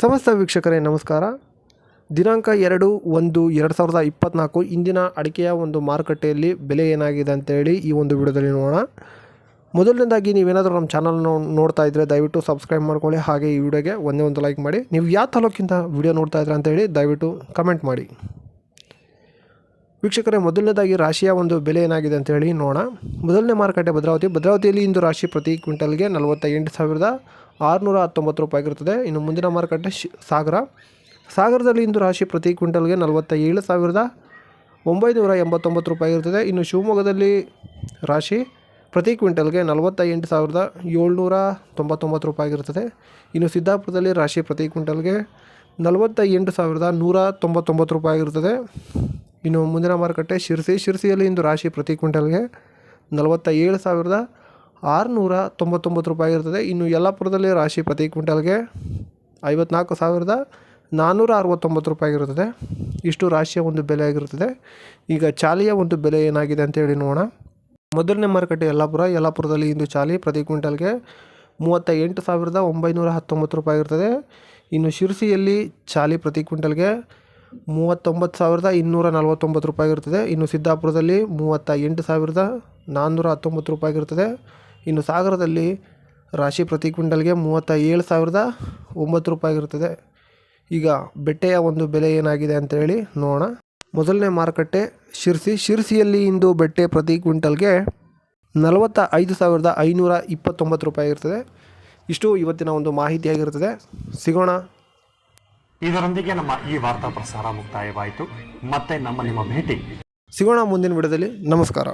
ಸಮಸ್ತ ವೀಕ್ಷಕರೇ, ನಮಸ್ಕಾರ. ದಿನಾಂಕ ಎರಡು ಒಂದು ಎರಡು ಸಾವಿರದ ಇಪ್ಪತ್ತ್ನಾಲ್ಕು ಇಂದಿನ ಅಡಿಕೆಯ ಒಂದು ಮಾರುಕಟ್ಟೆಯಲ್ಲಿ ಬೆಲೆ ಏನಾಗಿದೆ ಅಂತೇಳಿ ಈ ಒಂದು ವಿಡಿಯೋದಲ್ಲಿ ನೋಡೋಣ. ಮೊದಲನೇದಾಗಿ ನೀವೇನಾದರೂ ನಮ್ಮ ಚಾನಲ್ ನೋಡ್ತಾ ಇದ್ದರೆ ದಯವಿಟ್ಟು ಸಬ್ಸ್ಕ್ರೈಬ್ ಮಾಡ್ಕೊಳ್ಳಿ, ಹಾಗೆ ಈ ವಿಡಿಯೋಗೆ ಒಂದೇ ಒಂದು ಲೈಕ್ ಮಾಡಿ. ನೀವು ಯಾವ ತಾಲೂಕಿಂದ ವಿಡಿಯೋ ನೋಡ್ತಾ ಇದ್ರೆ ಅಂತೇಳಿ ದಯವಿಟ್ಟು ಕಮೆಂಟ್ ಮಾಡಿ. ವೀಕ್ಷಕರೇ, ಮೊದಲನೇದಾಗಿ ರಾಶಿಯ ಒಂದು ಬೆಲೆ ಏನಾಗಿದೆ ಅಂತೇಳಿ ನೋಡೋಣ. ಮೊದಲನೇ ಮಾರುಕಟ್ಟೆ ಭದ್ರಾವತಿ. ಭದ್ರಾವತಿಯಲ್ಲಿ ಇಂದು ರಾಶಿ ಪ್ರತಿ ಕ್ವಿಂಟಲ್ಗೆ ನಲವತ್ತ ಎಂಟು ಸಾವಿರದ ಆರುನೂರ ಹತ್ತೊಂಬತ್ತು ರೂಪಾಯಿ ಇರುತ್ತದೆ ಇನ್ನು ಮುಂದಿನ ಮಾರುಕಟ್ಟೆ ಶಿ, ಸಾಗರ. ಸಾಗರದಲ್ಲಿ ಇಂದು ರಾಶಿ ಪ್ರತಿ ಕ್ವಿಂಟಲ್ಗೆ ನಲವತ್ತ ಏಳು ಸಾವಿರದ ಒಂಬೈನೂರ ಎಂಬತ್ತೊಂಬತ್ತು ರೂಪಾಯಿ ಇರುತ್ತದೆ ಇನ್ನು ಶಿವಮೊಗ್ಗದಲ್ಲಿ ರಾಶಿ ಪ್ರತಿ ಕ್ವಿಂಟಲ್ಗೆ ನಲವತ್ತ ಎಂಟು ಸಾವಿರದ ಏಳ್ನೂರ ತೊಂಬತ್ತೊಂಬತ್ತು ರೂಪಾಯಿ ಆಗಿರುತ್ತದೆ. ಇನ್ನು ಸಿದ್ದಾಪುರದಲ್ಲಿ ರಾಶಿ ಪ್ರತಿ ಕ್ವಿಂಟಲ್ಗೆ ನಲವತ್ತ ಎಂಟು ಸಾವಿರದ ನೂರ ತೊಂಬತ್ತೊಂಬತ್ತು ರೂಪಾಯಿ ಆಗಿರುತ್ತದೆ. ಇನ್ನು ಮುಂದಿನ ಮಾರುಕಟ್ಟೆ ಶಿರಸಿ. ಶಿರಸಿಯಲ್ಲಿ ಇಂದು ರಾಶಿ ಪ್ರತಿ ಕ್ವಿಂಟಲ್ಗೆ ನಲವತ್ತ ಏಳು ಸಾವಿರದ ಆರುನೂರ ತೊಂಬತ್ತೊಂಬತ್ತು ರೂಪಾಯಿ ಇರ್ತದೆ ಇನ್ನು ಯಲ್ಲಾಪುರದಲ್ಲಿ ರಾಶಿ ಪ್ರತಿ ಕ್ವಿಂಟಲ್ಗೆ ಐವತ್ನಾಲ್ಕು ಸಾವಿರದ ನಾನ್ನೂರ ಅರವತ್ತೊಂಬತ್ತು ರೂಪಾಯಿ ಇರುತ್ತದೆ ಇಷ್ಟು ರಾಶಿಯ ಒಂದು ಬೆಲೆ ಆಗಿರುತ್ತದೆ. ಈಗ ಚಾಲಿಯ ಒಂದು ಬೆಲೆ ಏನಾಗಿದೆ ಅಂತೇಳಿ ನೋಡೋಣ. ಮೊದಲನೇ ಮಾರುಕಟ್ಟೆ ಯಲ್ಲಾಪುರ. ಯಲ್ಲಾಪುರದಲ್ಲಿ ಇಂದು ಚಾಲಿ ಪ್ರತಿ ಕ್ವಿಂಟಲ್ಗೆ ಮೂವತ್ತ ಎಂಟು ಸಾವಿರದ ಒಂಬೈನೂರ ಹತ್ತೊಂಬತ್ತು ರೂಪಾಯಿ ಇರ್ತದೆ ಇನ್ನು ಶಿರ್ಸಿಯಲ್ಲಿ ಚಾಲಿ ಪ್ರತಿ ಕ್ವಿಂಟಲ್ಗೆ ಮೂವತ್ತೊಂಬತ್ತು ಸಾವಿರದ ಇನ್ನೂರ ನಲವತ್ತೊಂಬತ್ತು ರೂಪಾಯಿ ಇರ್ತದೆ ಇನ್ನು ಸಿದ್ದಾಪುರದಲ್ಲಿ ಮೂವತ್ತ ಎಂಟು ಸಾವಿರದ ನಾನ್ನೂರ ಹತ್ತೊಂಬತ್ತು ರೂಪಾಯಿ ಇರ್ತದೆ ಇನ್ನು ಸಾಗರದಲ್ಲಿ ರಾಶಿ ಪ್ರತಿ ಕ್ವಿಂಟಲ್ಗೆ ಮೂವತ್ತ ಏಳು ಸಾವಿರದ ಒಂಬತ್ತು ರೂಪಾಯಿ ಆಗಿರುತ್ತದೆ. ಈಗ ಬೆಟ್ಟೆಯ ಒಂದು ಬೆಲೆ ಏನಾಗಿದೆ ಅಂತೇಳಿ ನೋಡೋಣ. ಮೊದಲನೇ ಮಾರುಕಟ್ಟೆ ಶಿರ್ಸಿ. ಶಿರ್ಸಿಯಲ್ಲಿ ಇಂದು ಬೆಟ್ಟೆ ಪ್ರತಿ ಕ್ವಿಂಟಲ್ಗೆ ನಲವತ್ತ ಐದು ಸಾವಿರದ ಐನೂರ ಇಪ್ಪತ್ತೊಂಬತ್ತು ರೂಪಾಯಿ ಇರ್ತದೆ ಇಷ್ಟು ಇವತ್ತಿನ ಒಂದು ಮಾಹಿತಿಯಾಗಿರ್ತದೆ ಸಿಗೋಣ. ಇದರೊಂದಿಗೆ ನಮ್ಮ ಈ ವಾರ್ತಾ ಪ್ರಸಾರ ಮುಕ್ತಾಯವಾಯಿತು. ಮತ್ತೆ ನಮ್ಮ ನಿಮ್ಮ ಭೇಟಿ. ಸಿಗೋಣ ಮುಂದಿನ ವಿಡಿಯೋದಲ್ಲಿ. ನಮಸ್ಕಾರ.